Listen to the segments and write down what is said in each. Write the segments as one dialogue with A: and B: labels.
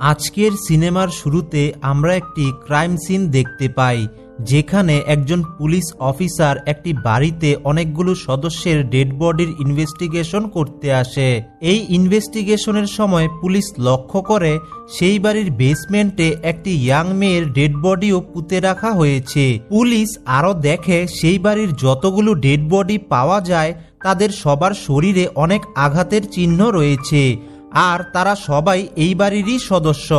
A: আজকের সিনেমার শুরুতে আমরা একটি ক্রাইম সিন দেখতে পাই, যেখানে একজন পুলিশ অফিসার একটি বাড়িতে অনেকগুলো সদস্যের ডেড বডির ইনভেস্টিগেশন করতে আসে। এই ইনভেস্টিগেশনের সময় পুলিশ লক্ষ্য করে, সেই বাড়ির বেসমেন্টে একটি ইয়াং মেয়ের ডেড বডিও পুঁতে রাখা হয়েছে। পুলিশ আরও দেখে, সেই বাড়ির যতগুলো ডেড বডি পাওয়া যায়, তাদের সবার শরীরে অনেক আঘাতের চিহ্ন রয়েছে। আর তারা সবাই এই বাড়িরই সদস্য।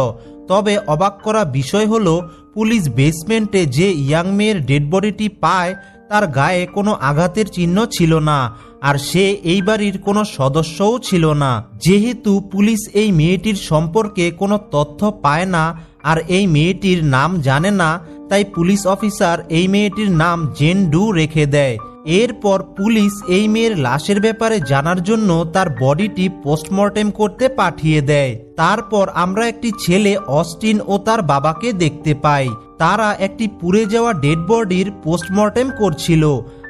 A: তবে অবাক করা বিষয় হলো, পুলিশ বেসমেন্টে যে ইয়াং মেয়ের ডেড বডিটি পায়, তার গায়ে কোনো আঘাতের চিহ্ন ছিল না, আর সে এই বাড়ির কোনো সদস্যও ছিল না। যেহেতু পুলিশ এই মেয়েটির সম্পর্কে কোনো তথ্য পায় না, আর এই মেয়েটির নাম জানে না, তাই পুলিশ অফিসার এই মেয়েটির নাম জেন ডু রেখে দেয়। এরপর পুলিশ এই মেয়ের লাশের ব্যাপারে জানার জন্য তার বডিটি পোস্টমর্টেম করতে পাঠিয়ে দেয়। তারপর আমরা একটি ছেলে, অস্টিন, ও তার বাবাকে দেখতে পাই। তারা একটি পুড়ে যাওয়া ডেড বডির পোস্টমর্টেম করছিল।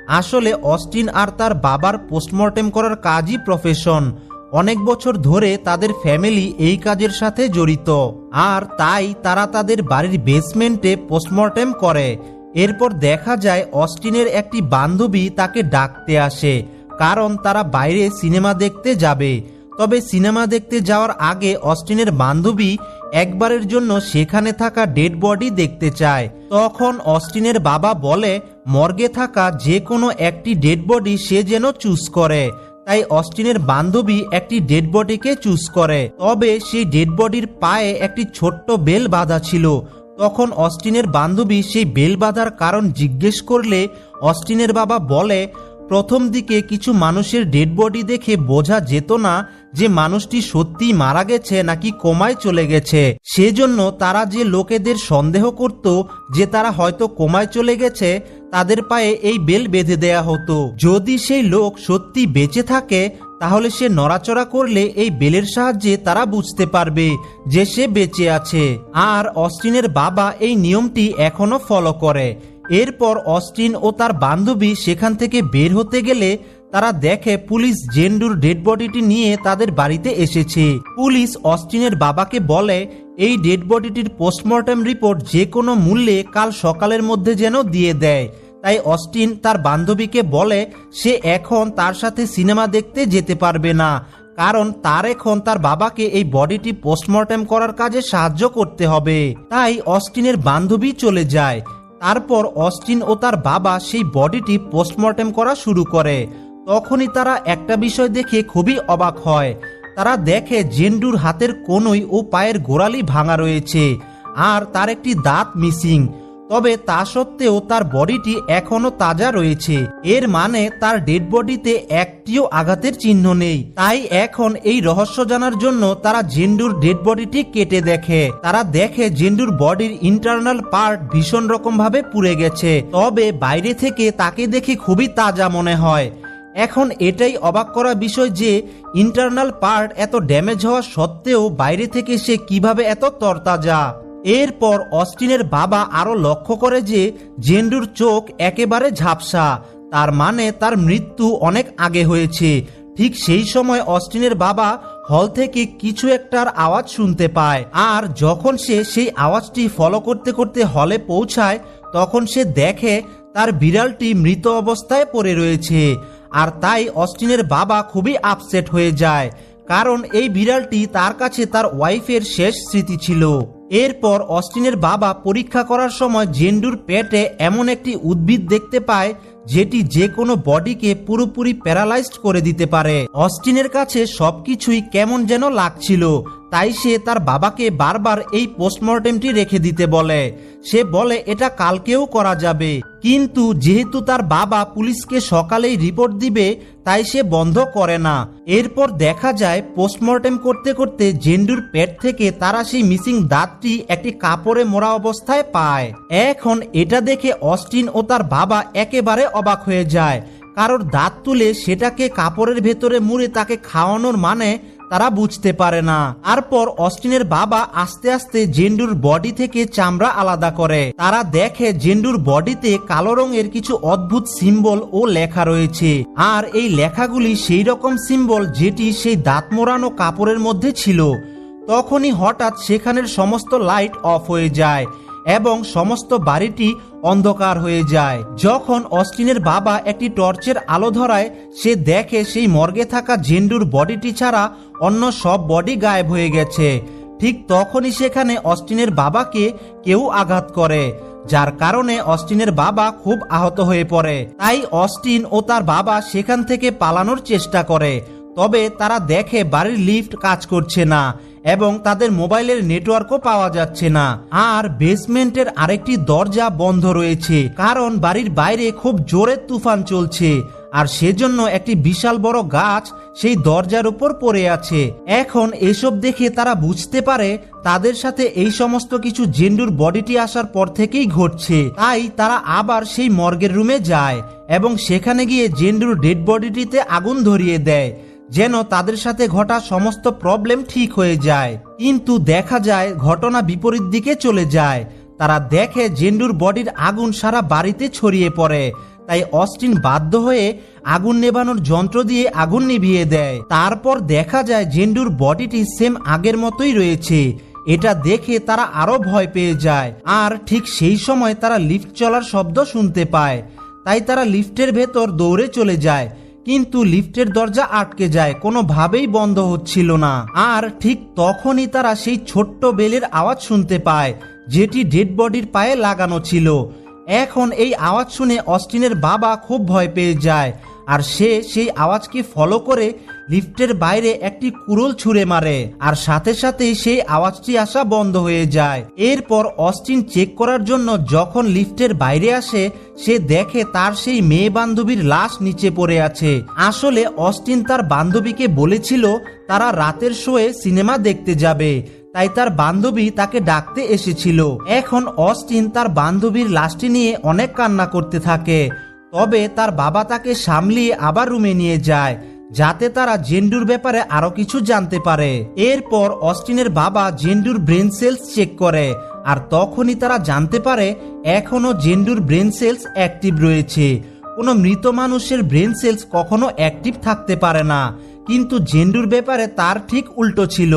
A: আসলে অস্টিন আর তার বাবার পোস্টমর্টেম করার কাজই প্রফেশন। অনেক বছর ধরে তাদের ফ্যামিলি এই কাজের সাথে জড়িত। আর তাই তারা তাদের বাড়ির বেসমেন্টে পোস্টমর্টেম করে। এরপর দেখা যায় অস্টিনের একটি বান্ধবী তাকে ডাকতে আসে, কারণ তারা বাইরে সিনেমা দেখতে যাবে। তবে সিনেমা দেখতে যাওয়ার আগে অস্টিনের বান্ধবী একবারের জন্য সেখানে থাকা ডেড বডি দেখতে চায়। তখন অস্টিনের বাবা বলে, মর্গে থাকা যে কোনো একটি ডেড বডি সে যেন চুজ করে। তাই অস্টিনের বান্ধবী একটি ডেড বডিকে চুজ করে। তবে সেই ডেড বডির পায়ে একটি ছোট্ট বেল বাঁধা ছিল। তখন অস্টিনের বান্ধবী সেই বেল বাঁধার কারণ জিজ্ঞেস করলে অস্টিনের বাবা বলে, প্রথম দিকে কিছু মানুষের ডেড বডি দেখে বোঝা যেত না যে মানুষটি সত্যিই মারা গেছে নাকি কোমায় চলে গেছে। সেজন্য তারা যে লোকেদের সন্দেহ করত যে তারা হয়তো কোমায় চলে গেছে, তাদের পায়ে এই বেল বেঁধে দেয়া হতো। যদি সেই লোক সত্যি বেঁচে থাকে তাহলে সে নড়াচড়া করলে এই বেলের সাহায্যে তারা বুঝতে পারবে যে সে বেঁচে আছে। আর অস্টিনের বাবা এই নিয়মটি এখনও ফলো করে। এরপর অস্টিন ও তার বান্ধবী সেখান থেকে বের হতে গেলে তারা দেখে পুলিশ জেন্ডুর ডেড বডিটি নিয়ে তাদের বাড়িতে এসেছে। পুলিশ অস্টিনের বাবাকে বলে, এই ডেড বডিটির পোস্টমর্টেম রিপোর্ট যে কোনো মূল্যে কাল সকালের মধ্যে যেন দিয়ে দেয়। তাই অস্টিন তার বান্ধবীকে বলে, সে এখন তার সাথে সিনেমা দেখতে যেতে পারবে না, কারণ তার এখন তার বাবাকে এই বডিটি পোস্টমর্টেম করার কাজে সাহায্য করতে হবে। তাই অস্টিনের বান্ধবী চলে যায়। তারপর অস্টিন ও তার বাবা সেই বডিটি পোস্টমর্টেম করা শুরু করে। তখনই তারা একটা বিষয় দেখে খুবই অবাক হয়। তারা দেখে জেন্ডুর হাতের কোনোই ও পায়ের গোড়ালি ভাঙা রয়েছে, আর তার একটি দাঁত মিসিং। তবে তা সত্ত্বেও তার বডিটি এখনও তাজা রয়েছে। এর মানে তার ডেড বডিতে একটিও আঘাতের চিহ্ন নেই। তাই এখন এই রহস্য জানার জন্য তারা জেন্ডুর ডেড বডিটি কেটে দেখে। তারা দেখে জেন্ডুর বডির ইন্টারনাল পার্ট ভীষণ রকম ভাবে পুড়ে গেছে। তবে বাইরে থেকে তাকে দেখে খুবই তাজা মনে হয়। এখন এটাই অবাক করা বিষয় যে ইন্টারনাল পার্ট এত ড্যামেজ হওয়া সত্ত্বেও বাইরে থেকে সে কীভাবে এত তরতাজা? এরপর অস্টিনের বাবা আরও লক্ষ্য করে যে জেন্ডুর চোখ একেবারে ঝাপসা, তার মানে তার মৃত্যু অনেক আগে হয়েছে। ঠিক সেই সময় অস্টিনের বাবা হল থেকে কিছু একটার আওয়াজ শুনতে পায় আর যখন সে সেই আওয়াজটি ফলো করতে করতে হলে পৌঁছায়, তখন সে দেখে তার বিড়ালটি মৃত অবস্থায় পড়ে রয়েছে আর তাই অস্টিনের বাবা খুবই আপসেট হয়ে যায়, কারণ এই বিড়ালটি তার কাছে তার ওয়াইফের শেষ স্মৃতি ছিল। এরপর অস্টিনের বাবা পরীক্ষা করার সময় জেন্ডুর পেটে এমন একটি উদ্ভিদ দেখতে পায়, যেটি যে কোনো বডিকে পুরোপুরি প্যারালাইজড করে দিতে পারে। অস্টিনের কাছে সবকিছুই কেমন যেন লাগছিল। তাই সে তার বাবাকে বারবার এই পোস্টমর্টেমটি রেখে দিতে বলে। সে বলে, এটা কালকেও করা যাবে। কিন্তু যেহেতু তার বাবা পুলিশকে সকালেই রিপোর্ট দিবে, তাই সে বন্ধ করে না। এরপর দেখা যায়, পোস্টমর্টেম করতে করতে জেন্ডুর পেট থেকে তারা সেই মিসিং দাঁতটি একটি কাপড়ে মোড়া অবস্থায় পায়। এখন এটা দেখে অস্টিন ও তার বাবা একেবারে অবাক হয়ে যায়। কারোর দাঁত তুলে সেটাকে কাপড়ের ভেতরে মুড়ে তাকে খাওয়ানোর মানে তারা বুঝতে পারে না। তারপর অস্টিনের বাবা আস্তে আস্তে জেন্ডুর বডি থেকে চামড়া আলাদা করে। তারা দেখে জেন্ডুর বডিতে কালো রঙের কিছু অদ্ভুত সিম্বল ও লেখা রয়েছে। আর এই লেখাগুলি সেই রকম সিম্বল যেটি সেই দাঁত মোড়ানো কাপড়ের মধ্যে ছিল। তখনই হঠাৎ সেখানের সমস্ত লাইট অফ হয়ে যায়। এবং সমস্ত বাড়িটি অন্ধকার হয়ে যায়। যখন অস্টিনের বাবা একটি টর্চের আলো ধরায়, সে দেখে সেই মর্গে থাকা জেন্ডুর বডিটি ছাড়া অন্য সব বডি গায়েব হয়ে গেছে। ঠিক তখনই সেখানে অস্টিনের বাবাকে কেউ আঘাত করে, যার কারণে অস্টিনের বাবা খুব আহত হয়ে পড়ে। তাই অস্টিন ও তার বাবা সেখান থেকে পালানোর চেষ্টা করে। তবে তারা দেখে বাড়ির লিফট কাজ করছে না এবং তাদের মোবাইলের নেটওয়ার্কও পাওয়া যাচ্ছে না। আর বেসমেন্টের আরেকটি দরজা বন্ধ রয়েছে, কারণ বাড়ির বাইরে খুব জোরে তুফান চলছে। আর সেজন্য একটি বিশাল বড় গাছ সেই দরজার উপর পড়ে আছে। এখন এসব দেখে তারা বুঝতে পারে তাদের সাথে এই সমস্ত কিছু জেন্ডুর বডিটি আসার পর থেকেই ঘটছে। তাই তারা আবার সেই মর্গের রুমে যায় এবং সেখানে গিয়ে জেন্ডুর ডেড বডিটিতে আগুন ধরিয়ে দেয়। যেন তাদের সাথে ঘটা সমস্ত প্রবলেম ঠিক হয়ে যায়। কিন্তু দেখা যায়, ঘটনা বিপরীত দিকে চলে যায়। তারা দেখে জেন্ডুর বডির আগুন সারা বাড়িতে ছড়িয়ে পড়ে। তাই অস্টিন বাধ্য হয়ে আগুন নেভানোর যন্ত্র দিয়ে আগুন নিভিয়ে দেয়। তারপর দেখা যায়, জেন্ডুর বডিটি সেম আগের মতোই রয়েছে। এটা দেখে তারা আরও ভয় পেয়ে যায়। আর ঠিক সেই সময় তারা লিফট চলার শব্দ শুনতে পায়। তাই তারা লিফটের ভেতর দৌড়ে চলে যায়। কিন্তু লিফটের দরজা আটকে যায়, কোনোভাবেই বন্ধ হচ্ছিল না। আর ঠিক তখনই তারা সেই ছোট্ট বেলের আওয়াজ শুনতে পায়, যেটি ডেড বডির পায়ে লাগানো ছিল। এখন এই আওয়াজ শুনে অস্টিনের বাবা খুব ভয় পেয়ে যায়। আর সে সেই আওয়াজকে ফলো করে লিফটের বাইরে একটি কুড়োল ছুঁড়ে মারে। আর সাথে সাথেই সেই আওয়াজটি আসা বন্ধ হয়ে যায়। এরপর অস্টিন চেক করার জন্য যখন লিফটের বাইরে আসে, সে দেখে তার সেই মেয়ে বান্ধবীর লাশ নিচে পড়ে আছে। আসলে অস্টিন তার বান্ধবীকে বলেছিল, তারা রাতের শোয়ে সিনেমা দেখতে যাবে। তাই তার বান্ধবী তাকে ডাকতে এসেছিল। এখন অস্টিন তার বান্ধবীর লাশটি নিয়ে অনেক কান্না করতে থাকে। তবে তার বাবা তাকে সামলিয়ে আবার রুমে নিয়ে যায়, যাতে তারা জেন্ডুর ব্যাপারে আরও কিছু জানতে পারে। এরপর অস্টিনের বাবা জেন্ডুর ব্রেন সেলস চেক করে, আর তখনই তারা জানতে পারে এখনও জেন্ডুর ব্রেন সেলস অ্যাক্টিভ রয়েছে। কোনো মৃত মানুষের ব্রেন সেলস কখনো অ্যাক্টিভ থাকতে পারে না, কিন্তু জেন্ডুর ব্যাপারে তার ঠিক উল্টো ছিল।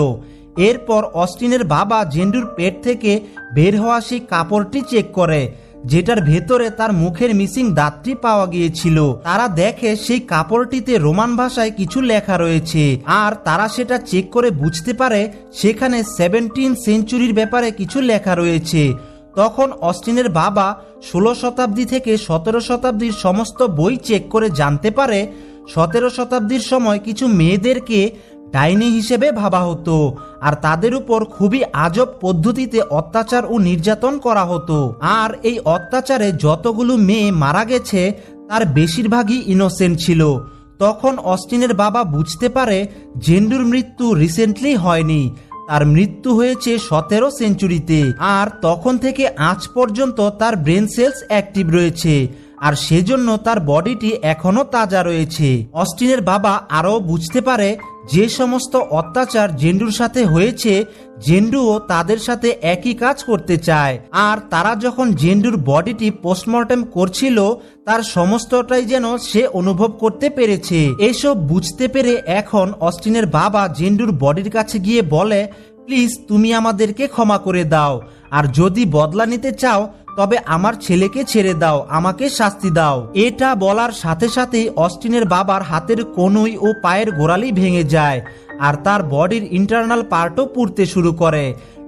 A: এরপর অস্টিনের বাবা জেন্ডুর পেট থেকে বের হওয়া সেই কাপড়টি চেক করে যেটার ভেতরে তার মুখের মিসিং দাঁতটি পাওয়া গিয়েছিল। তারা দেখে সেই কাপড়টিতে রোমান ভাষায় কিছু লেখা রয়েছে। আর তারা সেটা চেক করে বুঝতে পারে, সেখানে সেভেন্টিন সেঞ্চুরির ব্যাপারে কিছু লেখা রয়েছে। তখন অস্টিনের বাবা ষোলো শতাব্দী থেকে সতেরো শতাব্দীর সমস্ত বই চেক করে জানতে পারে, সতেরো শতাব্দীর সময় কিছু মেয়েদেরকে ডাইনি হিসেবে ভাবা হতো আর তাদের উপর খুবই আজব পদ্ধতিতে অত্যাচার ও নির্যাতন করা হতো। আর এই অত্যাচারে যতগুলো মেয়ে মারা গেছে, তার বেশিরভাগই ইনোসেন্ট ছিল। তখন অস্টিনের বাবা বুঝতে পারে জেন্ডুর মৃত্যু রিসেন্টলি হয়নি। তার মৃত্যু হয়েছে সতেরো সেঞ্চুরিতে আর তখন থেকে আজ পর্যন্ত তার ব্রেন সেলস অ্যাক্টিভ রয়েছে। আর সেজন্য তার বডিটি এখনও তাজা রয়েছে। অস্টিনের বাবা আরও বুঝতে পারে যে সমস্ত অত্যাচার জেন্ডুর সাথে হয়েছে, জেন্ডুও তাদের সাথে একই কাজ করতে চায়। আর তারা যখন জেন্ডুর বডিটি পোস্টমর্টেম করছিল, তার সমস্তটাই যেন সে অনুভব করতে পেরেছে। এসব বুঝতে পেরে এখন অস্টিনের বাবা জেন্ডুর বডির কাছে গিয়ে বলে, প্লিজ, তুমি আমাদেরকে ক্ষমা করে দাও। আর যদি বদলা নিতে চাও তবে আমার ছেলেকে ছেড়ে দাও, আমাকে শাস্তি দাও। এটা বলার সাথে সাথেই অস্টিনের বাবার হাতের কনুই ও পায়ের গোড়ালি ভেঙে যায় আর তার বডির ইন্টারনাল পার্টও পুড়তে শুরু করে।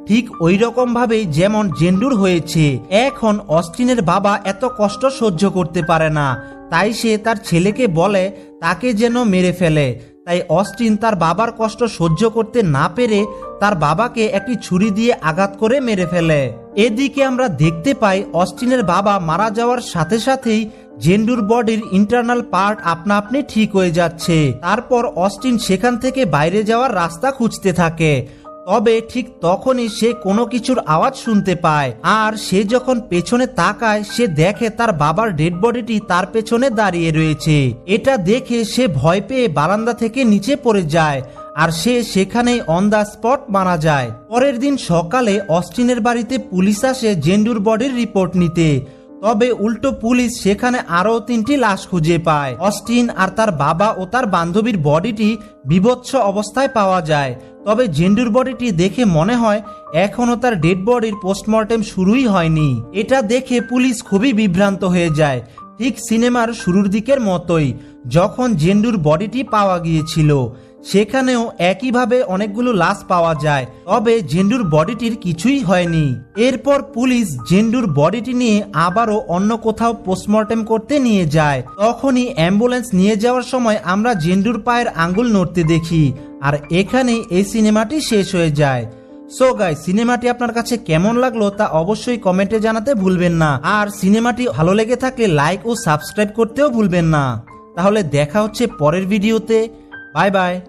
A: ঠিক ওই রকম ভাবেই যেমন জেন্ডুর হয়েছে, এখন অস্টিনের বাবা এত কষ্ট সহ্য করতে পারে না। তাই সে তার ছেলেকে বলে, তাকে যেন মেরে ফেলে। তাই অস্টিন তার বাবার কষ্ট সহ্য করতে না পেরে তার বাবাকে একটি ছুরি দিয়ে আঘাত করে মেরে ফেলে। এদিকে আমরা দেখতে পাই অস্টিনের বাবা মারা যাওয়ার সাথে সাথেই জেন্ডুর বডির ইন্টারনাল পার্ট আপনা আপনি ঠিক হয়ে যাচ্ছে। তারপর অস্টিন সেখান থেকে বাইরে যাওয়ার রাস্তা খুঁজতে থাকে। তবে ঠিক তখনই সে কোনো কিছুর আওয়াজ শুনতে পায়। আর সে যখন পেছনে তাকায়, সে দেখে তার বাবার ডেড বডিটি তার পেছনে দাঁড়িয়ে রয়েছে। এটা দেখে সে ভয় পেয়ে বারান্দা থেকে নিচে পড়ে যায়। আর সে সেখানেই অন দ্য স্পট মারা যায়। পরের দিন সকালে অস্টিনের বাড়িতে পুলিশ আসে জেন্ডুর বডির রিপোর্ট নিতে। তবে উল্টো পুলিশ সেখানে আরও তিনটি লাশ খুঁজে পায়। অস্টিন আর তার বাবা ও তার বান্ধবীর বডিটি বিভৎস অবস্থায় পাওয়া যায়। তবে জেন্ডুর বডিটি দেখে মনে হয়, এখনও তার ডেড বডির পোস্টমর্টেম শুরুই হয়নি। এটা দেখে পুলিশ খুবই বিভ্রান্ত হয়ে যায়। ঠিক সিনেমার শুরুর দিকের মতোই, যখন জেন্ডুর বডিটি পাওয়া গিয়েছিল, সেখানেও একইভাবে অনেকগুলো লাশ পাওয়া যায়, তবে জেন্ডুর বডিটির কিছুই হয়নি। এরপর পুলিশ জেন্ডুর বডিটি নিয়ে আবারও অন্য কোথাও পোস্টমর্টেম করতে নিয়ে যায়। তখনই অ্যাম্বুলেন্স নিয়ে যাওয়ার সময় আমরা জেন্ডুর পায়ের আঙ্গুল নড়তে দেখি, আর এখানেই এই সিনেমাটি শেষ হয়ে যায়। সো গাই সিনেমাটি আপনার কাছে কেমন লাগল তা অবশ্যই কমেন্টে জানাতে ভুলবেন না। আর সিনেমাটি ভালো লেগে থাকলে লাইক ও সাবস্ক্রাইব করতেও ভুলবেন না। তাহলে দেখা হচ্ছে পরের ভিডিওতে বাই বাই